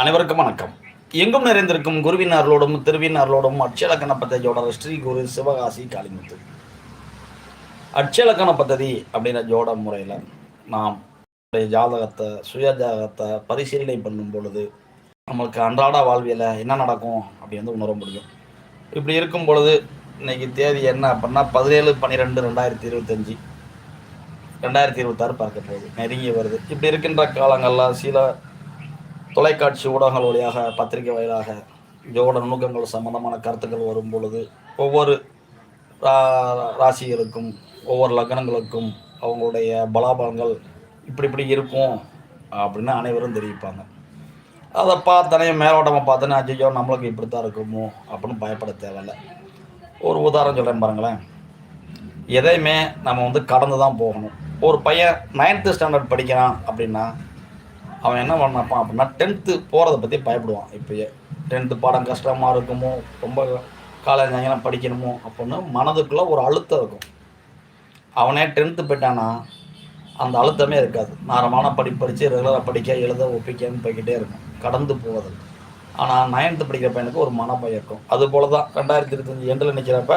அனைவருக்கும் வணக்கம். எங்கும் நிறைந்திருக்கும் குருவின் அருளோடும் திருவின் திருவினார்களோடும் அட்சலக்கண பத்ததியோட ஸ்ரீ குரு சிவகாசி காளிமுத்து. அட்சலக்கண பத்ததி அப்படின்ற ஜோட முறையில் நாம் ஜாதகத்தை சுய ஜாதகத்தை பரிசீலனை பண்ணும் பொழுது நம்மளுக்கு அன்றாட வாழ்வியில் என்ன நடக்கும் அப்படி வந்து உணர முடியும். இப்படி இருக்கும் பொழுது இன்னைக்கு தேதி என்ன அப்படின்னா பதினேழு பன்னிரெண்டு ரெண்டாயிரத்தி இருபத்தஞ்சி. ரெண்டாயிரத்தி இருபத்தாறு பார்க்க போகுது. நெருங்கி வருது. இப்படி இருக்கின்ற காலங்களில் சில தொலைக்காட்சி ஊடகங்கள் வழியாக பத்திரிகை வாயிலாக ஜோட நுணுக்கங்கள் சம்பந்தமான கருத்துக்கள் வரும் பொழுது ஒவ்வொரு ரா- ராசிகளுக்கும் ஒவ்வொரு லக்னங்களுக்கும் அவங்களுடைய பலாபலங்கள் இப்படி இப்படி இருக்கும் அப்படின்னு அனைவரும் தெரிவிப்பாங்க. அதை பார்த்தனே மேலோட்டமாக பார்த்தனே அஜய்யோ நம்மளுக்கு இப்படி தான் இருக்குமோ அப்படின்னு பயப்பட தேவையில்ல. ஒரு உதாரணம் சொல்கிறேன் பாருங்களேன். எதையுமே நம்ம வந்து கடந்து தான் போகணும். ஒரு பையன் நைன்த்து ஸ்டாண்டர்ட் படிக்கிறான் அப்படின்னா அவன் என்ன பண்ணப்பான் அப்படின்னா டென்த்து போகிறத பற்றி பயப்படுவான். இப்போயே டென்த்து பாடம் கஷ்டமாக இருக்குமோ ரொம்ப காலேஜ் அங்கெல்லாம் படிக்கணுமோ அப்படின்னு மனதுக்குள்ளே ஒரு அழுத்தம் இருக்கும். அவனே டென்த்து போயிட்டானா அந்த அழுத்தமே இருக்காது. நாரமான படி படித்து ரெகுலராக படிக்க எழுத ஒப்பிக்கன்னு போய்கிட்டே இருக்கும். கடந்து போவது ஆனால் நைன்த்து படிக்கிற பையனுக்கு ஒரு மனப்பயம் இருக்கும். அது போல தான் ரெண்டாயிரத்தி இருபத்தஞ்சி எண்டில் நிற்கிறப்ப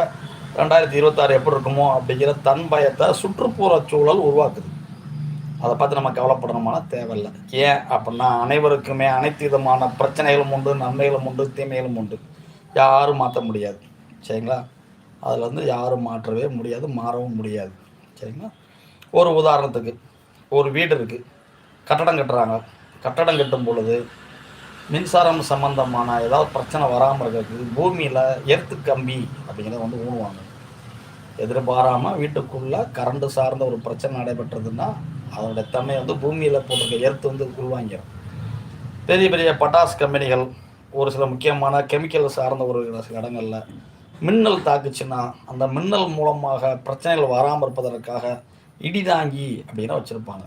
ரெண்டாயிரத்தி இருபத்தாறு எப்படி இருக்குமோ அப்படிங்கிற தன் பயத்தை சுற்றுப்புற சூழல் உருவாக்குது. அதை பார்த்து நம்ம கவலைப்படணுமான தேவையில்லை. ஏன் அப்படின்னா அனைவருக்குமே அனைத்து விதமான பிரச்சனைகளும் உண்டு நன்மைகளும் உண்டு தீமைகளும் உண்டு. யாரும் மாற்ற முடியாது. சரிங்களா? அதில் வந்து யாரும் மாற்றவே முடியாது மாறவும் முடியாது. சரிங்களா? ஒரு உதாரணத்துக்கு ஒரு வீடு இருக்குது கட்டடம் கட்டுறாங்க. கட்டடம் கட்டும் பொழுது மின்சாரம் சம்பந்தமான ஏதாவது பிரச்சனை வராமல் இருக்கிறதுக்கு பூமியில் எர்த்து கம்பி அப்படிங்கிறத வந்து ஊணுவாங்க எதிர்பாராமல் வீட்டுக்குள்ளே கரண்ட்டு சார்ந்த ஒரு பிரச்சனை நடைபெற்றதுன்னா அதனுடைய தன்மை வந்து பூமியில் போட்டிருக்க எர்த்து வந்து உள்வாங்கிடும் பெரிய பெரிய பட்டாஸ் கம்பெனிகள் ஒரு சில முக்கியமான கெமிக்கல் சார்ந்த ஒரு சில இடங்களில் மின்னல் தாக்குச்சுன்னா அந்த மின்னல் மூலமாக பிரச்சனைகள் வராமல் இருப்பதற்காக இடிதாங்கி அப்படின்னு வச்சுருப்பாங்க.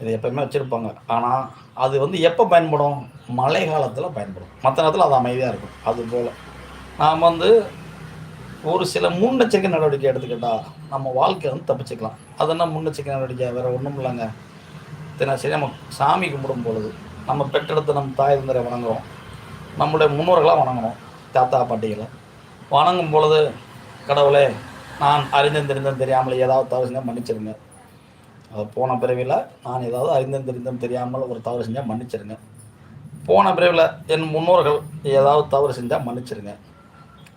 இது எப்பயுமே வச்சுருப்பாங்க. ஆனால் அது வந்து எப்போ பயன்படும்? மழை காலத்தில் பயன்படும். மற்ற நேரத்தில் அது அமைதியாக இருக்கும். அதுபோல் நாம் வந்து ஒரு சில முன்னெச்சரிக்கை நடவடிக்கை எடுத்துக்கிட்டால் நம்ம வாழ்க்கையை வந்து தப்பிச்சுக்கலாம். அது என்ன முன்னெச்சரிக்கை நடவடிக்கை வேறு ஒன்றும் இல்லைங்க. தினசரி நம்ம சாமி கும்பிடும் பொழுது நம்ம பெற்றெடுத்து நம்ம தாய் தந்தரை வணங்குறோம். நம்மளுடைய முன்னோர்களாக வணங்கணும் தாத்தா பாட்டிகளை. வணங்கும் பொழுது கடவுளே நான் அறிந்தும் தெரிந்தும் தெரியாமல் ஏதாவது தவறு செஞ்சால் மன்னிச்சிருங்க. அது போன பிறவியில் நான் ஏதாவது அறிந்தும் தெரிந்தும் தெரியாமல் ஒரு தவறு செஞ்சால் மன்னிச்சிருங்க. போன பிறவியில் என் முன்னோர்கள் ஏதாவது தவறு செஞ்சால் மன்னிச்சிருங்க.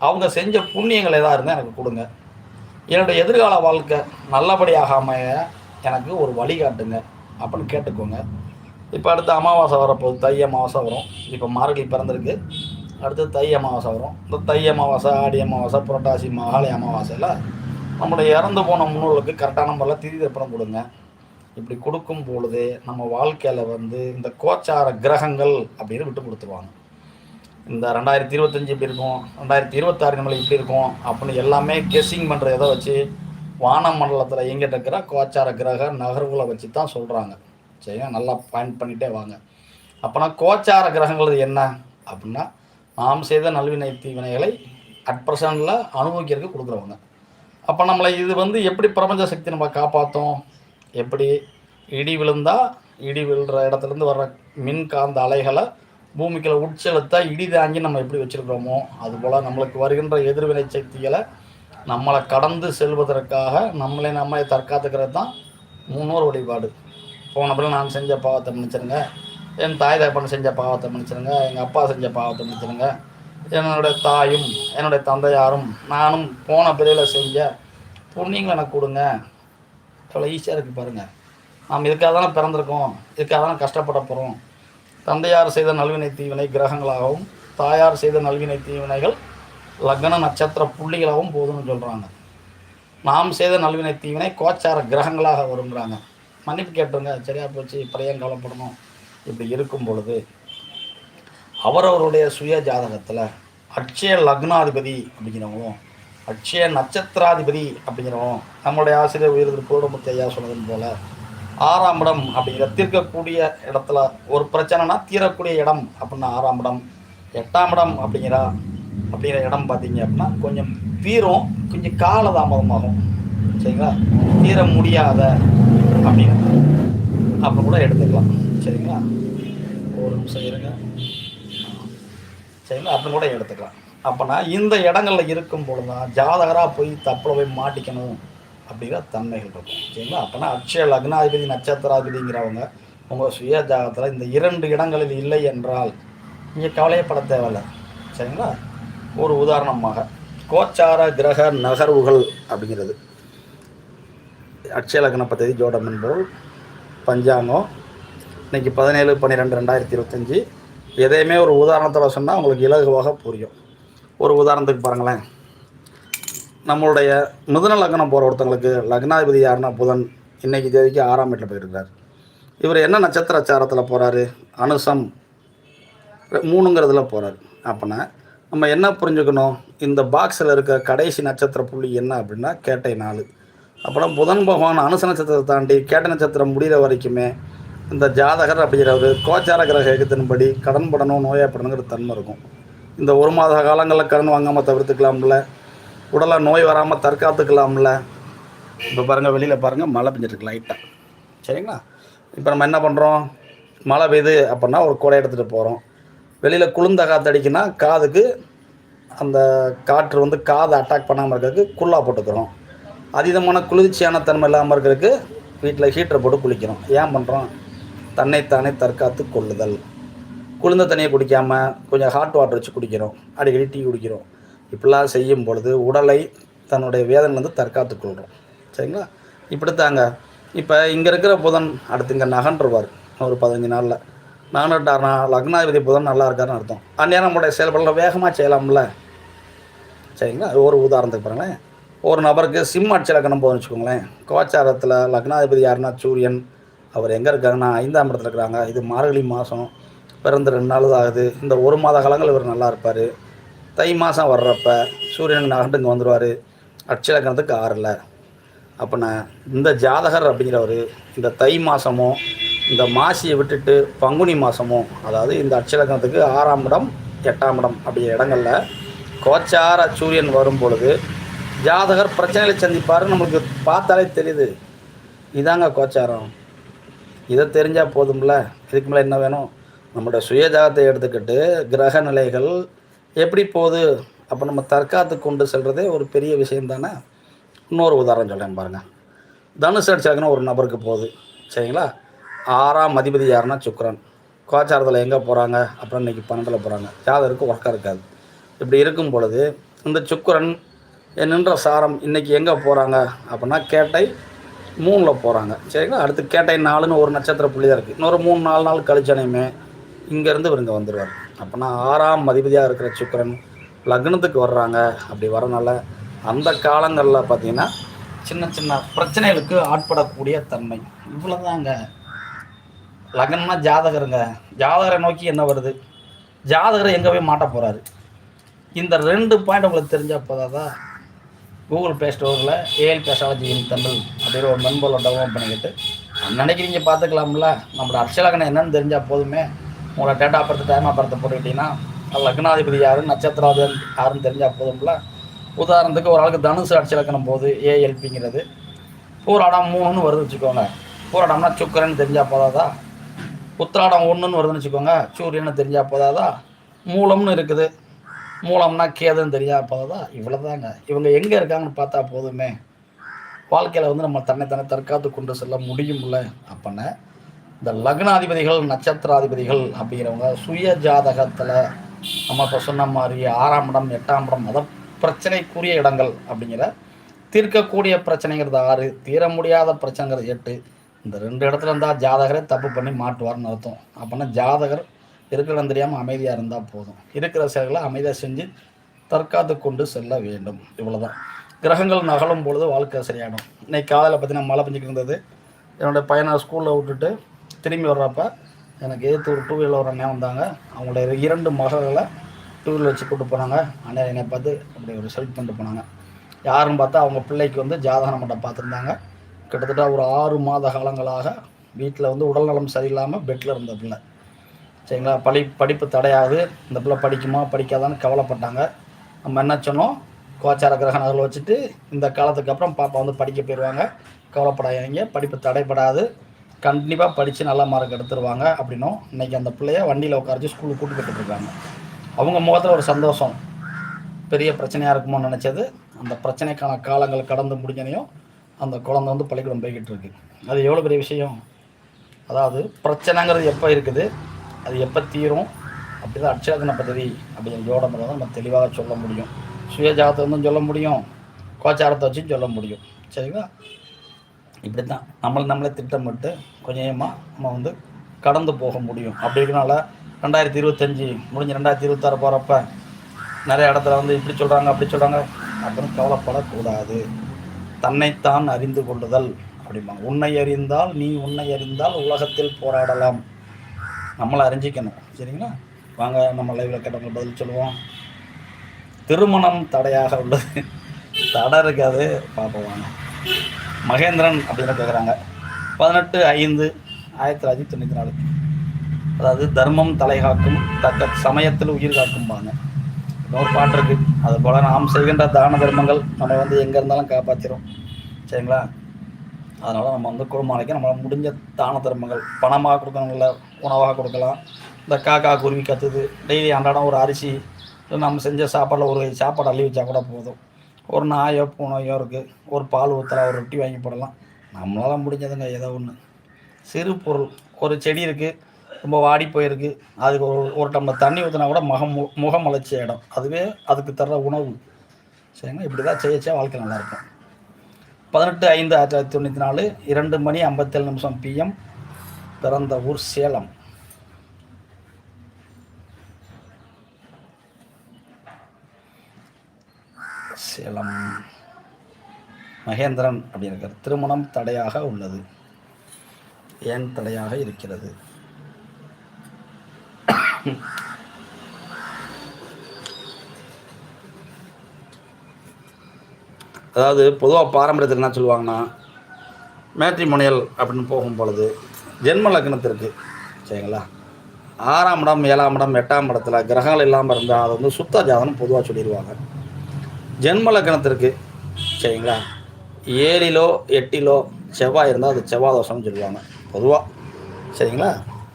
அவங்க செஞ்ச புண்ணியங்கள் ஏதாவது இருந்தால் எனக்கு கொடுங்க. என்னுடைய எதிர்கால வாழ்க்கை நல்லபடியாக அமைய எனக்கு ஒரு வழிகாட்டுங்க அப்படின்னு கேட்டுக்கோங்க. இப்போ அடுத்து அமாவாசை வரப்போகுது தை அமாவாசை வரும். இப்போ மார்கழி பிறந்திருக்கு. அடுத்து தை அமாவாசை வரும். இந்த தை அமாவாசை ஆடி அமாவாசை புரட்டாசி மகாலய அமாவாசையில் நம்முடைய இறந்து போன முன்னோர்களுக்கு கரெக்டான முறையில் திதி தர்ப்பணம் கொடுங்க. இப்படி கொடுக்கும் பொழுது நம்ம வாழ்க்கையில் வந்து இந்த கோச்சார கிரகங்கள் அப்படின்னு விட்டு கொடுத்துருவாங்க. இந்த ரெண்டாயிரத்தி இருபத்தஞ்சி இப்படி இருக்கும்? ரெண்டாயிரத்தி இருபத்தாறு நிலை இப்படி இருக்கும்? அப்படின்னு எல்லாமே கெஸ்ஸிங் பண்ணுற இதை வச்சு வான மண்டலத்தில் எங்கிட்ட இருக்கிற கோச்சார கிரக நகர்வுகளை வச்சு தான் சொல்கிறாங்க சரியா? நல்லா பாயிண்ட் பண்ணிகிட்டே வாங்க. அப்போனா கோச்சார கிரகங்கள் என்ன? அப்படின்னா நாம் செய்த நல்வினை தீவினைகளை அட் ப்ரெசண்டில் அனுபவிக்கிறதுக்கு கொடுக்குறவங்க. அப்போ நம்மளை இது வந்து எப்படி பிரபஞ்ச சக்தி நம்ம காப்பாற்றும் எப்படி இடி விழுந்தால் இடி விழுற இடத்துலேருந்து வர்ற மின்காந்த அலைகளை பூமிக்குள்ள உட்செலுத்தா இடி தாங்கி நம்ம எப்படி வச்சுருக்கிறோமோ அதுபோல் நம்மளுக்கு வருகின்ற எதிர்வினை சக்திகளை நம்மளை கடந்து செல்வதற்காக நம்மளை நம்ம தற்காத்துக்கிறது தான் முன்னோர் வழிபாடு. போன பிறகு நான் செஞ்ச பாவத்தை மன்னிச்சிருங்க. என் தாய் தகப்பன் செஞ்ச பாவத்தை மன்னிச்சிருங்க. எங்கள் அப்பா செஞ்ச பாவத்தை மன்னிச்சிருங்க. என்னுடைய தாயும் என்னுடைய தந்தையாரும் நானும் போன பிறையில் செஞ்ச புண்ணியங்களை எனக்கு கொடுங்க. இவ்வளோ ஈஸியாக இருக்குது பாருங்கள் நாம் இதுக்காக தானே பிறந்திருக்கோம். இதுக்காக தானே கஷ்டப்பட போகிறோம் தந்தையார் செய்த நல்வினை தீவினை கிரகங்களாகவும் தாயார் செய்த நல்வினை தீவினைகள் லக்ன நட்சத்திர புள்ளிகளாகவும் போதும்னு சொல்கிறாங்க நாம் செய்த நல்வினை தீவினை கோச்சார கிரகங்களாக வருங்கிறாங்க மன்னிப்பு கேட்டுருங்க சரியா போச்சு இப்படி கவலைப்படணும். இப்படி இருக்கும் பொழுது அவரவருடைய சுய ஜாதகத்தில் அட்சய லக்னாதிபதி அப்படிங்கிறவங்களும் அட்சய நட்சத்திராதிபதி அப்படிங்கிறவங்களும் நம்மளுடைய ஆசிரியர் உயிர் பூர்ணமுத்தி ஐயா சொன்னதன் போல ஆறாம் இடம் அப்படிங்கிற தீர்க்கக்கூடிய இடத்துல ஒரு பிரச்சனைனா தீரக்கூடிய இடம் அப்படின்னா ஆறாம் இடம் எட்டாம் இடம் அப்படிங்கிற அப்படிங்கிற இடம் பார்த்தீங்க அப்படின்னா கொஞ்சம் தீரும் கொஞ்சம் காலதாமதமாகும். சரிங்களா? தீர முடியாத அப்படின்னு அப்புறம் கூட எடுத்துக்கலாம். சரிங்களா? ஒரு நிமிஷம் இருங்க. சரிங்களா? அப்புறம் கூட எடுத்துக்கலாம். அப்போனா இந்த இடங்களில் இருக்கும் பொழுது தான் ஜாதகராக போய் தப்பில் போய் மாட்டிக்கணும். அப்படிங்கிற தன்மைகள் இருக்கும். சரிங்களா? அப்போனா அக்ஷய லக்னாதிபதி நட்சத்திராதிபதிங்கிறவங்க உங்கள் சுய ஜாகத்தில் இந்த இரண்டு இடங்களில் இல்லை என்றால் நீங்கள் கவலையப்பட தேவையில்ல. சரிங்களா? ஒரு உதாரணமாக கோச்சார கிரக நகர்வுகள் அப்படிங்கிறது. அக்ஷய லக்ன பദ്ധதி ஜோடம் என்பது பஞ்சாங்கம். இன்றைக்கி பதினேழு பன்னிரெண்டு ரெண்டாயிரத்தி இருபத்தஞ்சி. எதையுமே ஒரு உதாரணத்தில் சொன்னால் உங்களுக்கு இலகுவாக புரியும். ஒரு உதாரணத்துக்கு பாருங்களேன். நம்மளுடைய மிதுன லக்னம் போகிற ஒருத்தங்களுக்கு லக்னாதிபதி யாருன்னா புதன் இன்னைக்கு தேதிக்கு ஆறாம் வீட்டில் போயிருக்கிறார். இவர் என்ன நட்சத்திர சாரத்தில் போகிறாரு அனுசம் மூணுங்கிறதுல போகிறார் அப்போனா நம்ம என்ன புரிஞ்சுக்கணும்? இந்த பாக்ஸில் இருக்க கடைசி நட்சத்திர புள்ளி என்ன அப்படின்னா கேட்டை நாலு. அப்புறம் புதன் பகவான் அனுச நட்சத்திரத்தை தாண்டி கேட்ட நட்சத்திரம் முடிகிற வரைக்குமே இந்த ஜாதகர் அப்படிங்கிறவர் கோச்சார கிரக இயக்கத்தின்படி கடன் படணும் நோயப்படணுங்கிற தன்மை இருக்கும். இந்த ஒரு மாத காலங்களில் கடன் வாங்காமல் தவிர்த்துக்கலாம்ல. உடலாக நோய் வராமல் தற்காத்துக்கலாம்ல. இப்போ பாருங்கள் வெளியில் பாருங்கள் மழை பெஞ்சிருக்கு லைட்டாக சரிங்களா? இப்போ நம்ம என்ன பண்ணுறோம் மழை பெய்யுது அப்படின்னா ஒரு கொடை எடுத்துகிட்டு போகிறோம் வெளியில் குளிர்ந்த காற்று அடிக்குன்னா காதுக்கு அந்த காற்று வந்து காதை அட்டாக் பண்ணாமல் இருக்கிறதுக்கு குல்லா போட்டுக்கிறோம். அதீதமான குளிர்ச்சியான தன்மை இல்லாமல் இருக்கிறதுக்கு வீட்டில் ஹீட்டரை போட்டு குளிக்கிறோம். ஏன் பண்ணுறோம் தன்னைத்தானே தற்காத்து கொள்ளுதல். குளிர்ந்த தண்ணியை குடிக்காமல் கொஞ்சம் ஹாட் வாட்டர் வச்சு குடிக்கிறோம். அடிக்கடி டீ குடிக்கிறோம். இப்படிலாம் செய்யும் பொழுது உடலை தன்னுடைய வேதனையிலேருந்து தற்காத்து கொள்கிறோம் சரிங்களா? இப்படித்தாங்க. இப்போ இங்கே இருக்கிற புதன் அடுத்து இங்கே நகன்றுவார். ஒரு பதினஞ்சு நாளில். நகன்ட்டார்னா லக்னாதிபதி புதன் நல்லா இருக்காருன்னு அர்த்தம். அந்நேரம் நம்மளுடைய செயல்பாடுகளை வேகமாக செய்யலாம்ல? சரிங்களா? அது ஒரு உதாரணத்துக்கு பாருங்களேன். ஒரு நபருக்கு சிம் அட்சி லக்னம் போதுன்னு வச்சுக்கோங்களேன். கோச்சாரத்தில் லக்னாதிபதி யாருன்னா சூரியன். அவர் எங்கே இருக்காருன்னா ஐந்தாம் இடத்துல இருக்கிறாங்க. இது மார்கழி மாதம் பிறந்து ரெண்டு நாள் தான் ஆகுது இந்த ஒரு மாத காலங்கள் இவர் நல்லா இருப்பார். தை மாதம் வர்றப்ப சூரியன் நகண்டு இங்கே வந்துடுவார் அட்சலக்கணத்துக்கு ஆறில் அப்போனா இந்த ஜாதகர் அப்படிங்கிறவர் இந்த தை மாதமும் இந்த மாசியை விட்டுட்டு பங்குனி மாதமும் அதாவது இந்த அட்சலக்கணத்துக்கு ஆறாம் இடம் எட்டாம் இடம் அப்படிங்கிற இடங்களில் கோச்சார சூரியன் வரும் பொழுது ஜாதகர் பிரச்சனைகளை சந்திப்பார் நம்மளுக்கு பார்த்தாலே தெரியுது. இதாங்க கோச்சாரம். இதை தெரிஞ்சால் போதும்ல? இதுக்கு மேலே என்ன வேணும்? நம்மளோட சுயஜாதத்தை எடுத்துக்கிட்டு கிரக நிலைகள் எப்படி போகுது? அப்போ நம்ம தற்காத்து கொண்டு செல்கிறதே ஒரு பெரிய விஷயம் தானே? இன்னொரு உதாரணம் சொல்கிறேன் பாருங்கள் தனுசு அடிச்சாங்கன்னா ஒரு நபருக்கு போகுது. சரிங்களா? ஆறாம் அதிபதி யாருன்னா சுக்ரன் கோச்சாரத்தில் எங்கே போகிறாங்க அப்புறம் இன்னைக்கு பன்னெண்டில் போகிறாங்க ஜாதகருக்கு ஒர்க்காக இருக்காது. இப்படி இருக்கும் பொழுது இந்த சுக்கரன் நின்ற சாரம் இன்றைக்கி எங்கே போகிறாங்க அப்படின்னா கேட்டை மூணில் போகிறாங்க சரிங்களா? அடுத்து கேட்டை நாலுன்னு ஒரு நட்சத்திர புள்ளி தான் இருக்குது இன்னொரு மூணு நாலு நாள் கழிச்சனையுமே இங்கேருந்து இவர் இங்கே வந்துடுவார் அப்போனா ஆறாம் அதிபதியாக இருக்கிற சுக்கரன் லக்னத்துக்கு வர்றாங்க. அப்படி வரனால அந்த காலங்களில் பார்த்தீங்கன்னா சின்ன சின்ன பிரச்சனைகளுக்கு ஆட்படக்கூடிய தன்மை. இவ்வளோதாங்க லக்னம்னா ஜாதகருங்க. ஜாதகரை நோக்கி என்ன வருது? ஜாதகரை எங்கே போய் மாட்ட போகிறாரு இந்த ரெண்டு பாயிண்ட் உங்களுக்கு தெரிஞ்சால் போதாதான் கூகுள் ப்ளே ஸ்டோரில் ஏஎல் பேசாலஜி இன் தமிழ் அப்படின்ற ஒரு மென்பொருளை டெவலப் பண்ணிக்கிட்டு நினைக்கிறீங்க பார்த்துக்கலாம்ல. நம்மளோட அக்ஷலகனம் என்னென்னு தெரிஞ்சால் போதுமே. உங்களோட date of birth time of birth போட்டுக்கிட்டீங்கன்னா லக்னாதிபதி யாரு நட்சத்திராதிபதி யாருன்னு தெரிஞ்சால் போதும்ல. உதாரணத்துக்கு ஒரு ஆளுக்கு தனுசு அட்சலக்கணம் போது ஏஎல்பிங்கிறது பூராடம் மூணுன்னு வருதுன்னு வச்சுக்கோங்க. பூராடம்னா சுக்கரன் தெரிஞ்சால் போதாதா? உத்திராடம் ஒன்றுன்னு வருதுன்னு வச்சுக்கோங்க. சூரியன்னு தெரிஞ்சால் போதாதா? மூலம்னு இருக்குது. மூலம்னா கேதுன்னு தெரியா போதாதா? இவ்வளோதாங்க இவங்க எங்கே இருக்காங்கன்னு பார்த்தா போதுமே. வாழ்க்கையில் வந்து நம்ம தன்னை தன்னை தற்காத்து கொண்டு செல்ல முடியும்ல அப்போன? இந்த லக்னாதிபதிகள் நட்சத்திராதிபதிகள் அப்படிங்கிறவங்க சுய ஜாதகத்தில் நம்ம இப்போ சொன்ன மாதிரி ஆறாம் இடம் எட்டாம் இடம் மத பிரச்சனைக்குரிய இடங்கள் அப்படிங்கிற தீர்க்கக்கூடிய பிரச்சனைங்கிறது ஆறு தீர முடியாத பிரச்சனைங்கிறது எட்டு. இந்த ரெண்டு இடத்துல இருந்தால் ஜாதகரே தப்பு பண்ணி மாட்டுவார்னு அர்த்தம். அப்போனா ஜாதகர் இருக்கிற இடம் தெரியாமல் அமைதியாக இருந்தால் போதும். இருக்கிற செயல்களை அமைதியாக செஞ்சு தற்காத்து கொண்டு செல்ல வேண்டும். இவ்வளோதான் கிரகங்கள் நகலும் பொழுது வாழ்க்கை சரியாகும் இன்னைக்கு காலையில் பார்த்தீங்கன்னா மழை பெஞ்சிக்கிட்டு இருந்தது. என்னுடைய பையனை ஸ்கூலில் விட்டுட்டு திரும்பி வர்றப்ப எனக்கு எதிர்த்து ஒரு டூ வீலர் ஒரு அண்ணன் வந்தாங்க. அவங்களோட இரண்டு மகள்களை டூ வீலர் வச்சு கூட்டு போனாங்க. அண்ணன் என்னை பார்த்து அப்படி ஒரு செலக்ட் பண்ணிட்டு போனாங்க. யாருன்னு பார்த்தா அவங்க பிள்ளைக்கு வந்து ஜாதகம் மட்டும் பார்த்துருந்தாங்க. கிட்டத்தட்ட ஒரு ஆறு மாத காலங்களாக வீட்டில் வந்து உடல்நலம் சரியில்லாமல் பெட்டில் இருந்த பிள்ளை. சரிங்களா? படி படிப்பு தடையாது. இந்த பிள்ளை படிக்குமா படிக்காதான்னு கவலைப்பட்டாங்க. நம்ம என்ன சொன்னோம்? கோச்சார கிரக வச்சுட்டு இந்த காலத்துக்கு அப்புறம் பாப்பா வந்து படிக்க போயிடுவாங்க கவலைப்படாதீங்க. படிப்பு தடைப்படாது. கண்டிப்பாக படித்து நல்ல மார்க் எடுத்துருவாங்க அப்படின்னும் இன்றைக்கி அந்த பிள்ளைய வண்டியில் உட்காரச்சு ஸ்கூலுக்கு கூட்டுக்கிட்டு இருக்காங்க. அவங்க முகத்தில் ஒரு சந்தோஷம். பெரிய பிரச்சனையாக இருக்குமோ நினச்சது. அந்த பிரச்சனைக்கான காலங்கள் கடந்து முடிஞ்சனையும் அந்த குழந்தை வந்து பள்ளிக்கூடம் போய்கிட்டு இருக்கு. அது எவ்வளோ பெரிய விஷயம்? அதாவது பிரச்சனைங்கிறது எப்போ இருக்குது? அது எப்போ தீரும்? அப்படி தான் அட்சயத்தன பதவி அப்படிங்கிற ஜோடமில் தான் நம்ம தெளிவாக சொல்ல முடியும். சுயஜாதத்தை வந்து சொல்ல முடியும். கோச்சாரத்தை வச்சு சொல்ல முடியும். சரிங்களா? இப்படி தான் நம்மளை நம்மளே திட்டமிட்டு கொஞ்சமாக நம்ம வந்து கடந்து போக முடியும். அப்படி இருக்கனால ரெண்டாயிரத்தி இருபத்தஞ்சி முடிஞ்சு ரெண்டாயிரத்தி இருபத்தாறு போகிறப்ப நிறைய இடத்துல வந்து இப்படி சொல்கிறாங்க அப்படி சொல்கிறாங்க அப்படின்னு கவலைப்படக்கூடாது. தன்னைத்தான் அறிந்து கொள்ளுதல் அப்படிம்பாங்க. உன்னை அறிந்தால் நீ உன்னை அறிந்தால் உலகத்தில் போராடலாம். நம்மளை அறிஞ்சிக்கணும். சரிங்களா? வாங்க நம்ம லைவில் கேட்டவங்க பதில் சொல்லுவோம். திருமணம் தடையாக உள்ளது. தடை இருக்காது. பார்ப்போம் வாங்க. மகேந்திரன் அப்படின்னு கேட்குறாங்க பதினெட்டு ஐந்து ஆயிரத்தி தொள்ளாயிரத்தி தொண்ணூற்றி நாலு. அதாவது தர்மம் தலை காக்கும் தக்க சமயத்தில் உயிர் காக்கும்பாங்க இன்னொரு பாட்டு இருக்கு. அது போல் நாம் செய்கின்ற தான தர்மங்கள் நம்ம வந்து எங்கே இருந்தாலும் காப்பாற்றிடும் சரிங்களா? அதனால் நம்ம வந்து குடும்பம் நம்மளால் முடிஞ்ச தான தர்மங்கள் பணமாக கொடுக்கணுங்கள உணவாக கொடுக்கலாம். இந்த காக்கா குருவி கத்துது. டெய்லி அன்றாடம் ஒரு அரிசி நம்ம செஞ்ச சாப்பாடில் ஒரு சாப்பாடு அள்ளி வச்சா கூட போதும். ஒரு நாயோ பூனையோ இருக்குது ஒரு பால் ஊற்றலாம் ஒரு ரொட்டி வாங்கி போடலாம். நம்மளால் முடிஞ்சதுங்க ஏதோ ஒன்று சிறு பொருள். ஒரு செடி இருக்குது ரொம்ப வாடி போயிருக்கு. அதுக்கு ஒரு ஒரு டம்ளர் தண்ணி ஊற்றினா கூட முகம் முகம் இடம் அதுவே அதுக்கு தர்ற உணவு. சரிங்களா இப்படி தான் செய்யச்சா வாழ்க்கை நல்லாயிருக்கும் பதினெட்டு ஐந்து ஆயிரத்தி தொள்ளாயிரத்தி தொண்ணூற்றி நாலு இரண்டு மணி ஐம்பத்தேழு நிமிஷம் பிஎம் பிறந்த ஊர் சேலம். சேலம். மகேந்திரன் அப்படின்னு திருமணம் தடையாக உள்ளது. ஏன் தடையாக இருக்கிறது? அதாவது பொதுவாக பாரம்பரியத்தில் என்ன சொல்லுவாங்கன்னா மேட்ரிமோனியல் அப்படின்னு போகும் பொழுது ஜென்ம லக்னத்திற்கு சரிங்களா? ஆறாம் இடம் ஏழாம் இடம் எட்டாம் இடத்துல கிரகங்கள் இல்லாமல் இருந்தால் அது வந்து சுத்த ஜாதகம் பொதுவாக சொல்லிடுவாங்க. ஜென்ம லக்னத்திற்கு சரிங்களா? ஏழிலோ எட்டிலோ செவ்வாய் இருந்தால் அது செவ்வாய் தோஷம்னு சொல்லுவாங்க பொதுவாக சரிங்களா?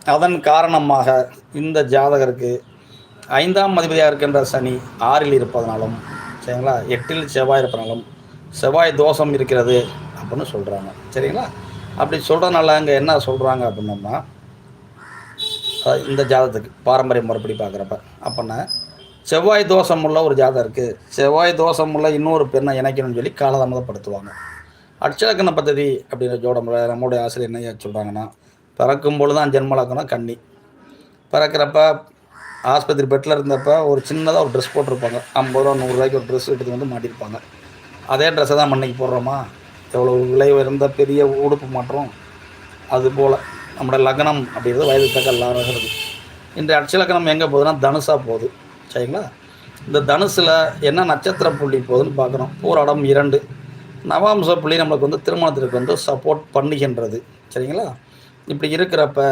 அதன் காரணமாக இந்த ஜாதகருக்கு ஐந்தாம் மதிபதியாக இருக்கின்ற சனி ஆறில் இருப்பதனாலும் சரிங்களா? எட்டில் செவ்வாய் இருப்பதனாலும் செவ்வாய் தோஷம் இருக்கிறது அப்படின்னு சொல்கிறாங்க சரிங்களா? அப்படி சொல்கிறதுனால அங்கே என்ன சொல்கிறாங்க அப்படின்னோம்னா இந்த ஜாதகத்துக்கு பாரம்பரிய முறைப்படி பார்க்குறப்ப அப்படின்னா செவ்வாய் தோஷம் உள்ள ஒரு ஜாதகம் இருக்குது செவ்வாய் தோஷம் உள்ள இன்னொரு பெண்ணை இணைக்கணும்னு சொல்லி காலதாமதப்படுத்துவாங்க. அட்சலக்கண பദ്ധதி அப்படிங்கிற ஜோடமுறை நம்மளுடைய ஆசிரியர் என்ன சொல்கிறாங்கன்னா பிறக்கும் பொழுது தான் ஜென்மலக்கணம் கண்ணி பிறக்கிறப்ப ஆஸ்பத்திரி பெட்டில் இருந்தப்போ ஒரு சின்னதாக ஒரு ட்ரெஸ் போட்டிருப்பாங்க. ஐம்பது ரூபா நூறுரூவாய்க்கு ஒரு ட்ரெஸ் எடுத்து வந்து மாட்டியிருப்பாங்க. அதே ட்ரெஸ்ஸை தான் மண்ணைக்கு போடுறோமா? எவ்வளோ விலை உயர்ந்த பெரிய உடுப்பு மாற்றம். அதுபோல் நம்மளோட லக்னம் அப்படிங்கிறது வயது தக்க எல்லாரும் இந்த அட்சலக்கணம் எங்கே போகுதுன்னா தனுசாக போகுது. சரிங்களா? இந்த தனுசில் என்ன நட்சத்திர புள்ளி போகுதுன்னு பார்க்குறோம் போராடம் இரண்டு. நவாம்ச புள்ளி நம்மளுக்கு வந்து திருமணத்திற்கு வந்து சப்போர்ட் பண்ணுகின்றது. சரிங்களா? இப்படி இருக்கிறப்ப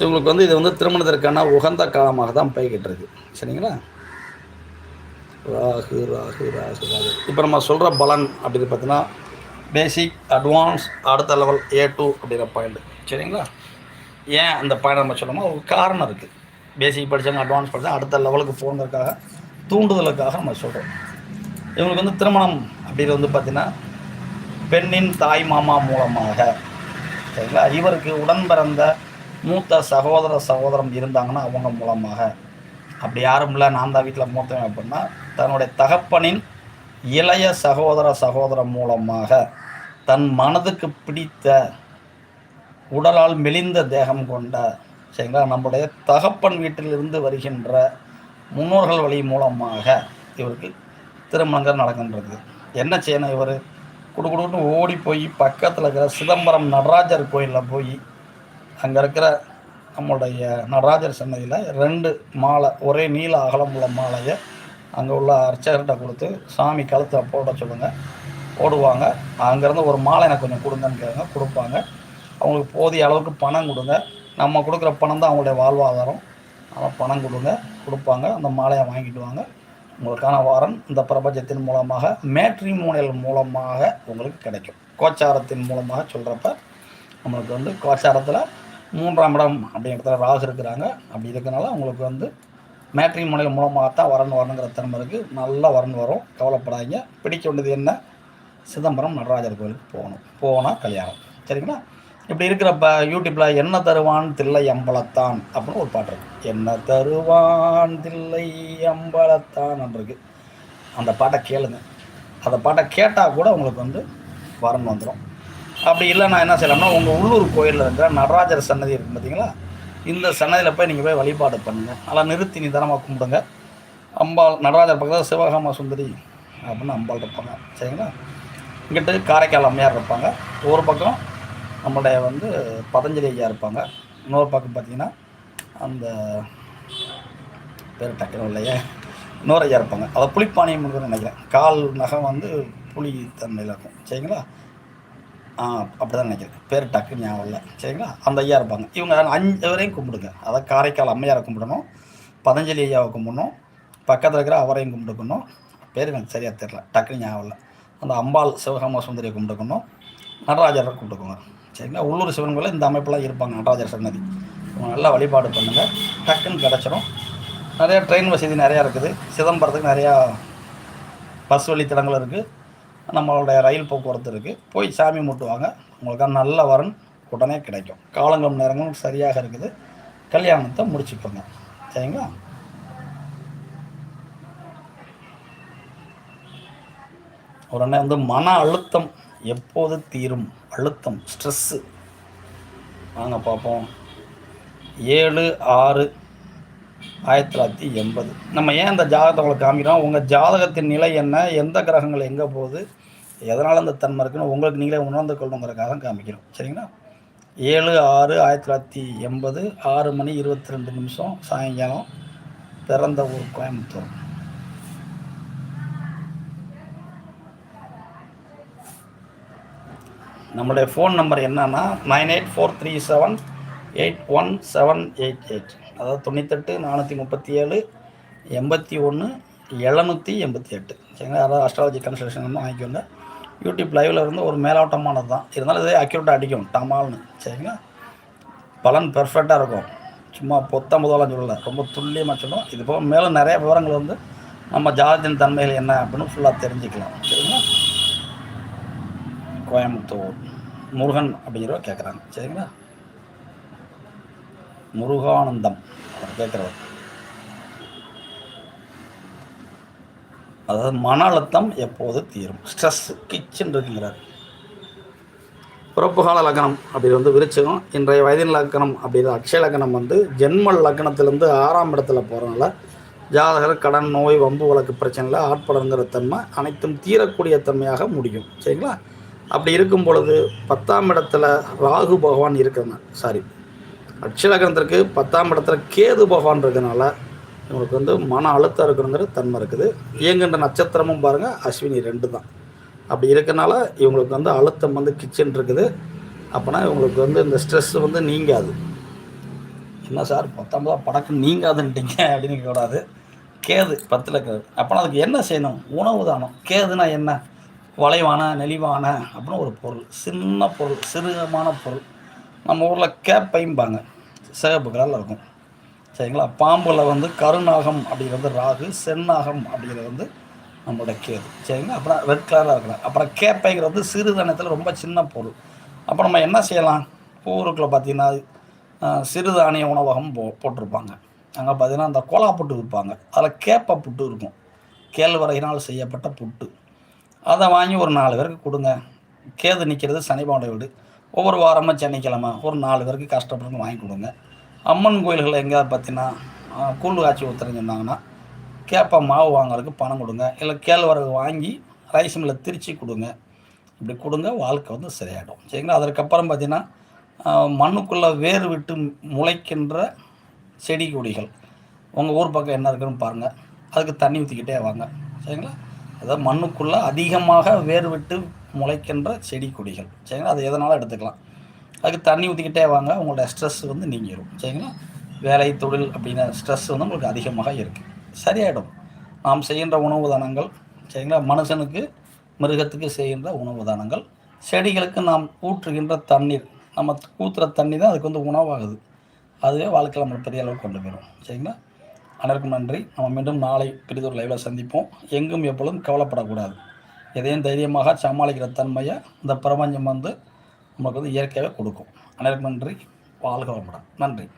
இவங்களுக்கு வந்து இது வந்து திருமணத்திற்கான உகந்த காலமாக தான் போய்கிட்டு இருக்கு சரிங்களா? ராகு ராகு ராகு ராகு. இப்போ நம்ம சொல்கிற பலன் அப்படின்னு பார்த்தீங்கன்னா பேசிக் அட்வான்ஸ் அடுத்த லெவல் ஏ டூ அப்படிங்கிற பாயிண்ட் சரிங்களா? ஏன் அந்த பயணம் நம்ம சொல்லணுமோ ஒரு காரணம் இருக்குது பேசிக் படித்தவங்க அட்வான்ஸ் படித்தா அடுத்த லெவலுக்கு போகிறதுக்காக தூண்டுதலுக்காக நம்ம சொல்கிறோம் இவங்களுக்கு வந்து திருமணம் அப்படிங்கிறது வந்து பார்த்திங்கன்னா பெண்ணின் தாய் மாமா மூலமாக. சரிங்களா? இவருக்கு உடன் பிறந்த மூத்த சகோதர சகோதரம் இருந்தாங்கன்னா அவங்க மூலமாக. அப்படி யாரும் இல்லை நான் தான் வீட்டில் மூத்தவன் அப்படின்னா தன்னுடைய தகப்பனின் இளைய சகோதர சகோதரம் மூலமாக தன் மனதுக்கு பிடித்த உடலால் மெலிந்த தேகம் கொண்ட சரிங்களா? நம்முடைய தகப்பன் வீட்டிலிருந்து வருகின்ற முன்னோர்கள் வழி மூலமாக இவருக்கு திருமணங்கள் நடக்கின்றது. என்ன செய்யணும் இவர்? குடு ஓடி போய் பக்கத்தில் இருக்கிற சிதம்பரம் நடராஜர் கோயிலில் போய் அங்கே இருக்கிற நம்மளுடைய நடராஜர் சன்னதியில் ரெண்டு மாலை ஒரே நீல அகலம் உள்ள மாலையை அங்கே உள்ள அர்ச்சகர்கிட்ட கொடுத்து சாமி கழுத்தை போட சொல்லுங்கள் போடுவாங்க. அங்கேருந்து ஒரு மாலை எனக்கு கொஞ்சம் கொடுங்கன்னு கேட்குங்க கொடுப்பாங்க. அவங்களுக்கு போதிய அளவுக்கு பணம் கொடுங்க. நம்ம கொடுக்குற பணம் தான் அவங்களுடைய வாழ்வாதாரம். அதனால் பணம் கொடுங்க கொடுப்பாங்க. அந்த மாலையை வாங்கிட்டு வாங்க. உங்களுக்கான வாரம் இந்த பிரபஞ்சத்தின் மூலமாக மேட்ரிமோனியல் மூலமாக உங்களுக்கு கிடைக்கும். கோச்சாரத்தின் மூலமாக சொல்கிறப்ப நம்மளுக்கு வந்து கோச்சாரத்தில் மூன்றாம் இடம் அப்படி இடத்துல ராகு இருக்கிறாங்க. அப்படி இருக்கிறனால உங்களுக்கு வந்து மேட்ரிமோனியல் மூலமாக தான் வரன் வரணுங்கிற திறமை இருக்குது நல்லா வரன் வரும். கவலைப்படாதீங்க. பிடிக்க வேண்டியது என்ன? சிதம்பரம் நடராஜர் கோயிலுக்கு போகணும். போனால் கல்யாணம். சரிங்களா? இப்படி இருக்கிறப்ப யூடியூப்பில் என்ன தருவான் தில்லை அம்பலத்தான் அப்படின்னு ஒரு பாட்டு இருக்கு. என்ன தருவான் தில்லை அம்பலத்தான் இருக்கு. அந்த பாட்டை கேளுங்க. அந்த பாட்டை கேட்டால் கூட உங்களுக்கு வந்து வரம் வந்துடும் அப்படி இல்லை நான் என்ன செய்யலாம்னா உங்கள் உள்ளூர் கோயிலில் இருக்கிற நடராஜர் சன்னதி இருக்குது பார்த்தீங்களா? இந்த சன்னதியில் போய் நீங்கள் போய் வழிபாடு பண்ணுங்கள் நல்லா நிறுத்தி நிதானமாக கும்பிடுங்க. அம்பாள் நடராஜர் பக்கத்தில் சிவகாமா சுந்தரி அப்படின்னு அம்பாள் இருப்பாங்க. சரிங்களா? இங்கிட்டு காரைக்கால் அம்மையார் இருப்பாங்க. ஒரு பக்கம் நம்மளுடைய வந்து பதஞ்சலி ஐயா இருப்பாங்க. இன்னொரு பக்கம் பார்த்தீங்கன்னா அந்த பேர் டக்குனு இல்லையே இன்னொரு ஐயா இருப்பாங்க. அதை புளிப்பானியம் நினைக்கிறேன். கால் நகம் வந்து புளி தன்மையில் இருக்கும். சரிங்களா? ஆ அப்படி தான் நினைக்கிறேன். பேர் டக்கு ஞாபகம் இல்லை சரிங்களா? அந்த ஐயா இருப்பாங்க. இவங்க அஞ்சு வரையும் கும்பிடுங்க. அதாவது காரைக்கால் அம்மையாரை கும்பிடணும். பதஞ்சலி ஐயாவை கும்பிடணும். பக்கத்தில் இருக்கிற அவரையும் கும்பிட்டுக்கணும். பேர் எனக்கு சரியாக தெரில டக்குன்னு ஞாபகம் இல்லை அந்த அம்பாள் சிவகாம சுந்தரியை கும்பிட்டுக்கணும். நடராஜரை கும்பிட்டுக்கோங்க. சரிங்களா? உள்ளூர் சிவன் கோயில் இந்த அமைப்பெல்லாம் இருப்பாங்க நடராஜர் சன்னதி. நல்லா வழிபாடு பண்ணுங்கள் டக்குன்னு கிடச்சிரும். நிறையா ட்ரெயின் வசதி நிறையா இருக்குது. சிதம்பரத்துக்கு நிறையா பஸ் வழித்தடங்கள் இருக்குது நம்மளுடைய ரயில் போக்குவரத்து இருக்குது போய் சாமி முட்டுவாங்க உங்களுக்கான நல்ல வரன் உடனே கிடைக்கும். காலங்கம் நேரங்களும் சரியாக இருக்குது. கல்யாணத்தை முடிச்சுக்கோங்க. சரிங்களா? உடனே வந்து மன அழுத்தம். எப்போது தீரும் அழுத்தம் ஸ்ட்ரெஸ்ஸு வாங்க பார்ப்போம். ஏழு ஆறு ஆயிரத்தி தொள்ளாயிரத்தி எண்பது. நம்ம ஏன் இந்த ஜாதகத்தை உங்களுக்கு காமிக்கிறோம்? உங்கள் ஜாதகத்தின் நிலை என்ன? எந்த கிரகங்கள் எங்கே போகுது? எதனால் அந்த தன்மை இருக்குன்னு உங்களுக்கு நீங்களே உணர்ந்து கொள்ளணுங்கிறக்காக தான் காமிக்கிறோம். சரிங்களா? ஏழு ஆறு ஆயிரத்தி தொள்ளாயிரத்தி எண்பது ஆறு மணி இருபத்தி ரெண்டு நிமிஷம் சாயங்காலம் பிறந்த ஊர் கோயம்புத்தூர். நம்மளுடைய ஃபோன் நம்பர் என்னன்னா nine eight four three seven eight one seven eight eight அதாவது தொண்ணூத்தெட்டு நானூற்றி முப்பத்தி ஏழு எண்பத்தி ஒன்று எழுநூற்றி எண்பத்தி எட்டு சரிங்களா? அதாவது அஸ்ட்ராலஜி கன்சல்டேஷன் வந்து வாங்கிக்கோங்க. யூடியூப் லைவில் இருந்து ஒரு மேலோட்டமானது தான். இருந்தாலும் இதே அக்யூரேட்டாக அடிக்கும். டமால்னு. சரிங்களா? பலன் பெர்ஃபெக்டாக இருக்கும். சும்மா பொத்த முதலாம் சொல்லலை. ரொம்ப துல்லியமாக சொல்லும் இது போக மேலும் நிறைய விவரங்கள் வந்து நம்ம ஜாதத்தின் தன்மைகள் என்ன அப்படின்னு ஃபுல்லாக தெரிஞ்சுக்கலாம். சரிங்களா? கோயம்புத்தூர் முருகன் அப்படிங்கிறவர் கேட்குறாங்க சரிங்களா? முருகானந்தம் அவர் கேட்குறவர் அதாவது மன அழுத்தம் எப்போது தீரும்? ஸ்ட்ரெஸ் கிச்சன் இருக்குங்கிறார் பிறப்புகால லக்னம் அப்படி வந்து விரிச்சகம் இன்றைய வயதின் லக்கணம் அப்படிங்கிற அக்ஷய லக்னம் வந்து ஜென்ம லக்னத்திலேருந்து ஆறாம் இடத்துல போகிறனால ஜாதகர் கடன் நோய் வம்பு வழக்கு பிரச்சனையில் ஆட்படுங்கிற தன்மை அனைத்தும் தீரக்கூடிய தன்மையாக முடியும். சரிங்களா? அப்படி இருக்கும் பொழுது பத்தாம் இடத்துல ராகு பகவான் இருக்கிறாங்க. சாரி அட்சலகனத்திற்கு பத்தாம் இடத்துல கேது பகவான் இருக்கிறதுனால இவங்களுக்கு வந்து மன அழுத்தம் இருக்கணுங்கிற தன்மை இருக்குது. இயங்குகின்ற நட்சத்திரமும் பாருங்கள் அஸ்வினி ரெண்டு தான் அப்படி இருக்கனால இவங்களுக்கு வந்து அழுத்தம் வந்து கிச்சன் இருக்குது. அப்போனா இவங்களுக்கு வந்து இந்த ஸ்ட்ரெஸ் வந்து நீங்காது. என்ன சார் பத்தொம்பதா படக்கு நீங்காதுன்ட்டீங்க அப்படின்னு கூடாது கேது பத்தில் கேது. அப்போனா அதுக்கு என்ன செய்யணும்? உணவு தானம். கேதுனா என்ன? வளைவான நெளிவான அப்படின்னு ஒரு பொருள். சின்ன பொருள் சிறுகமான பொருள். நம்ம ஊரில் கேப்பைம்பாங்க. சிகப்பு கலரில் இருக்கும். சரிங்களா? பாம்பில் வந்து கருநாகம் அப்படிங்கிறது ராகு செந்நாகம் அப்படிங்கிறது வந்து நம்மளோட கேது. சரிங்களா? அப்புறம் ரெட் கலராக இருக்கலாம் அப்புறம் கேப்பைங்கிறது சிறுதானியத்தில் ரொம்ப சின்ன பொருள். அப்போ நம்ம என்ன செய்யலாம்? ஊருக்குள்ளே பார்த்தீங்கன்னா சிறுதானிய உணவகம் போ போட்டிருப்பாங்க. அங்கே பார்த்தீங்கன்னா அந்த கோலா புட்டு விற்பாங்க. அதில் கேப்பை புட்டு இருக்கும். கேழ்வரகினால் செய்யப்பட்ட புட்டு. அதை வாங்கி ஒரு நாலு பேருக்கு கொடுங்க. கேது நிற்கிறது சனி பாண்டை வீடு. ஒவ்வொரு வாரமாக சனிக்கிழமை ஒரு நாலு பேருக்கு கஷ்டப்பட்டு வாங்கி கொடுங்க. அம்மன் கோயில்கள் எங்கேயாவது பார்த்தீங்கன்னா கூழ் காய்ச்சி ஊற்றுறேன்னு சொன்னாங்கன்னா கேப்பா மாவு வாங்குறதுக்கு பணம் கொடுங்க. இல்லை கேழ்வரகு வாங்கி ரைஸ் மில்லில் திரிச்சு கொடுங்க. இப்படி கொடுங்க வாழ்க்கை வந்து சரியாயிடும். சரிங்களா? அதற்கப்புறம் பார்த்தீங்கன்னா மண்ணுக்குள்ளே வேர் விட்டு முளைக்கின்ற செடி கொடிகள். உங்கள் ஊர் பக்கம் என்ன இருக்குன்னு பாருங்கள் அதுக்கு தண்ணி ஊற்றிக்கிட்டே வாங்க. சரிங்களா? அதாவது மண்ணுக்குள்ளே அதிகமாக வேர் விட்டு முளைக்கின்ற செடி கொடிகள் சரிங்களா? அது எதனால எடுத்துக்கலாம்? அதுக்கு தண்ணி ஊற்றிக்கிட்டே வாங்க உங்களோட ஸ்ட்ரெஸ் வந்து நீங்கிடும் சரிங்களா? வேலை தொழில் அப்படிங்கிற ஸ்ட்ரெஸ் வந்து உங்களுக்கு அதிகமாக இருக்குது சரியாயிடும். நாம் செய்கின்ற உணவு தானங்கள் சரிங்களா? மனுஷனுக்கு மிருகத்துக்கு செய்கின்ற உணவு தானங்கள். செடிகளுக்கு நாம் ஊற்றுகின்ற தண்ணீர் நம்ம ஊற்றுற தண்ணி தான் அதுக்கு வந்து உணவாகுது. அதுவே வாழ்க்கையில் நம்ம பெரிய அளவுக்கு கொண்டு போயிடும். சரிங்களா? அனைவருக்கும் நன்றி. நம்ம மீண்டும் நாளை பெரிதொரு லைவில் சந்திப்போம். எங்கும் எப்பொழுதும் கவலைப்படக்கூடாது. எதையும் தைரியமாக சமாளிக்கிற தன்மையை இந்த பிரபஞ்சம் வந்து நமக்கு வந்து இயற்கையாக கொடுக்கும். அனைவருக்கும் நன்றி. வாழ்க வளமுடன். நன்றி.